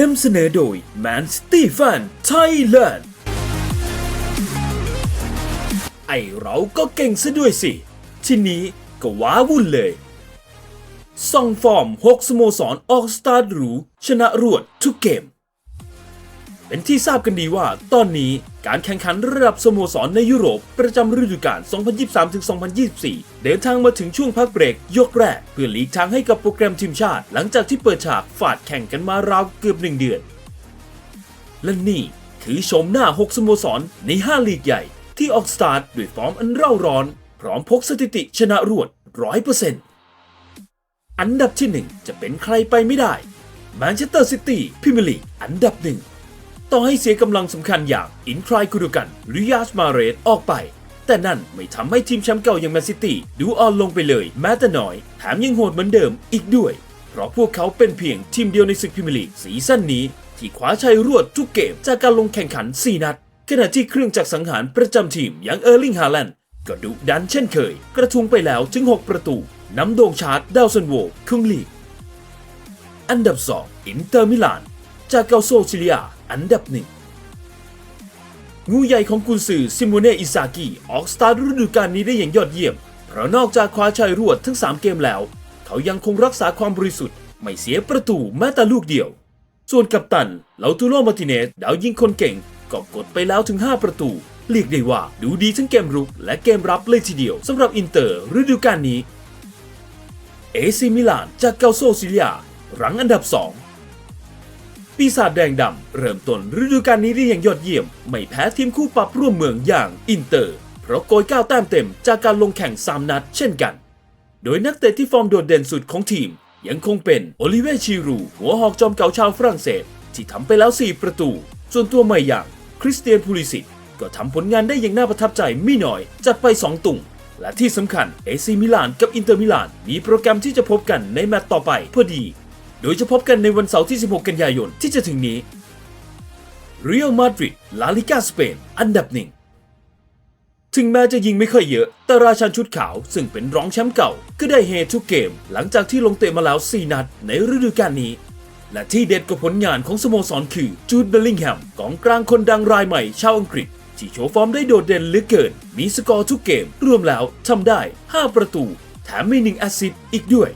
นำเสนอโดย Man City Fan Thailand ไอเราก็เก่งซะด้วยสิ ทีนี้ก็ว้าวุ่นเลยส่องฟอร์ม 6 สโมสรออกสตาร์หรู ชนะรวดทุกเกม เป็นที่ทราบกันดีว่าตอนนี้ การแข่งขันระดับสโมสรในยุโรป ประจำฤดูกาล 2023-2024 เดินทางมาถึงช่วงพักเบรก ยกแรก เพื่อหลีกทางให้กับโปรแกรมทีมชาติ หลังจากที่เปิดฉากฝาดแข่งกันมาราวเกือบหนึ่งเดือน และนี่คือชมหน้า 6 สโมสรใน 5 ลีกใหญ่ ที่ออกสตาร์ทด้วยฟอร์มอันเร่าร้อน พร้อมพกสถิติชนะรวด 100%อันดับที่ 1 จะเป็นใครไปไม่ได้แมนเชสเตอร์ซิตี้พิมลีกอันดับหนึ่ง ต่อให้เสียกำลังสำคัญอย่างอินทรายกุดกัน หรือยาสมาเรสออกไป แต่นั่นไม่ทำให้ทีมแชมป์เก่าอย่างแมนซิตี้ดูอ่อนลงไปเลยแม้แต่น้อย แถมยังโหดเหมือนเดิมอีกด้วย เพราะพวกเขาเป็นเพียงทีมเดียวในศึกพรีเมียร์ลีกซีซั่นนี้ ที่คว้าชัยรวดทุกเกมจากการลงแข่งขัน 4 นัด ขณะที่เครื่องจักรสังหารประจำทีมอย่างเออร์ลิงฮาแลนด์ก็ดุดันเช่นเคย กระทุงไปแล้วถึง 6 ประตูนำโด่งชาร์ดดาวซันโวครึ่งลีกอันดับ 2 อินเตอร์มิลาน จากเกาโซซิเลียอันดับหนึ่งงูใหญ่ของกุนซือซิโมเน่อิซากิออกสตาร์ฤดูกาลนี้ได้อย่างยอดเยี่ยม เพราะนอกจากคว้าชัยรวดทั้ง 3 เกมแล้ว เขายังคงรักษาความบริสุทธิ์ ไม่เสียประตูแม้แต่ลูกเดียว ส่วนกัปตันเลาตูโรมาติเนสดาวยิงคนเก่งก็กดไปแล้วถึง 5 ประตูเรียกได้ว่าดูดีทั้งเกมรุกและเกมรับเลยทีเดียวสำหรับอินเตอร์ฤดูกาลนี้เอซีมิลานจากเกาโซซิเลียรั้งอันดับ 2 ปีศาจแดงดำเริ่มต้นฤดูกาลนี้ได้อย่างยอดเยี่ยม ไม่แพ้ทีมคู่ปรับร่วมเมืองอย่างอินเตอร์ เพราะโกย9แต้มเต็มจากการลงแข่ง 3 นัดเช่นกัน โดยนักเตะที่ฟอร์มโดดเด่นสุดของทีม ยังคงเป็นโอลิเวชีรู หัวหอกจอมเก่าชาวฝรั่งเศส ที่ทำไปแล้ว 4 ประตู ส่วนตัวใหม่อย่างคริสเตียนพูลิสิตก็ทำผลงานได้อย่างน่าประทับใจไม่น้อย จัดไป 2 ตุ่งและที่สำคัญเอซีมิลานกับอินเตอร์มิลานมีโปรแกรมที่จะพบกันในแมตต์ต่อไปพอดี โดยจะพบกันในวันเสาร์ที่ 16 กันยายนที่จะถึงนี้เรอัลมาดริดลาลิกาสเปน อันดับหนึ่ง ถึงแม้จะยิงไม่ค่อยเยอะ แต่ราชันชุดขาวซึ่งเป็นรองแชมป์เก่า ก็ได้เฮทุกเกม หลังจากที่ลงเตะมาแล้ว 4 นัดในฤดูกาลนี้ และที่เด็ดกว่าผลงานของสโมสรคือจูดเบลลิงแฮมกองกลางคนดังรายใหม่ชาวอังกฤษ ที่โชว์ฟอร์มได้โดดเด่นเหลือเกิน มีสกอร์ทุกเกม รวมแล้วทำได้ 5 ประตู แถมมี1แอสซิสต์อีกด้วย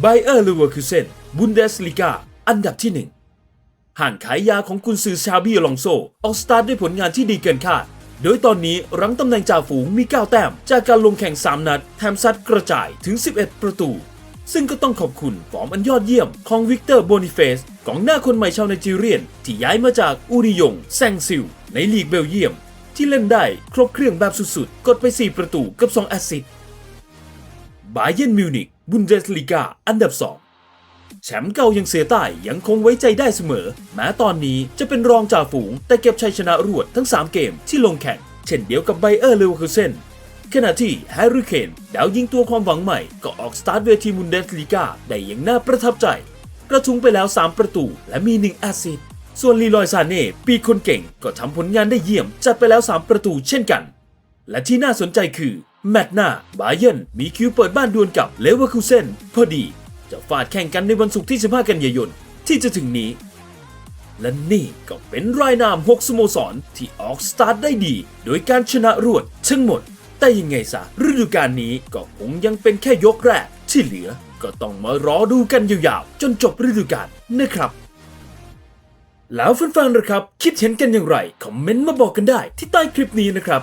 ไบเออร์เลเวอร์คูเซนบุนเดสลิกาอันดับที่ 1 ห่างขายยาของกุนซือชาบีอลองโซออกสตาร์ทด้วยผลงานที่ดีเกินคาด โดยตอนนี้รั้งตำแหน่งจ่าฝูงมี 9 แต้ม จากการลงแข่ง 3 นัด แถมซัดกระจายถึง 11 ประตู ซึ่งก็ต้องขอบคุณฟอร์มอันยอดเยี่ยมของวิกเตอร์โบนิเฟสกองหน้าคนใหม่ชาวไนจีเรียน ที่ย้ายมาจากอูริยงแซงซิล ในลีกเบลเยียม ที่เล่นได้ครบเครื่องแบบสุดๆ กดไป 4 ประตูกับ 2 แอสซิสต์บาเยนมิวนิก บุนเดสลิกาอันดับ 2 แชมป์เก่ายังเสียใต้ยังคงไว้ใจได้เสมอ แม้ตอนนี้จะเป็นรองจ่าฝูง แต่เก็บชัยชนะรวดทั้ง 3 เกมที่ลงแข่ง เช่นเดียวกับไบเออร์เลเวอร์คูเซนขณะที่แฮร์รี่เคนดาวยิงตัวความหวังใหม่ ก็ออกสตาร์ทเวทีมุนเดสลิกาได้อย่างน่าประทับใจ กระทุงไปแล้ว 3 ประตูและมี 1 แอสซิสต์ส่วนลีลอยซาเน่ปีคนเก่งก็ทำผลงานได้เยี่ยมจัดไปแล้ว 3 ประตูเช่นกัน และที่น่าสนใจคือ แมตช์หน้าบาเยนมีคิวเปิดบ้านดวลกับเลเวอร์คูเซนพอดี จะฟาดแข่งกันในวันศุกร์ที่ 15 กันยายน ที่จะถึงนี้ และนี่ก็เป็นรายนาม 6 สโมสร ที่ออกสตาร์ทได้ดี โดยการชนะรวดทั้งหมด แต่ยังไงซะฤดูกาลนี้ก็คงยังเป็นแค่ยกแรก ที่เหลือก็ต้องมารอดูกันยาวๆ จนจบฤดูกาลนะครับแล้วแฟนๆนะครับ คิดเห็นกันอย่างไร คอมเมนต์มาบอกกันได้ที่ใต้คลิปนี้นะครับ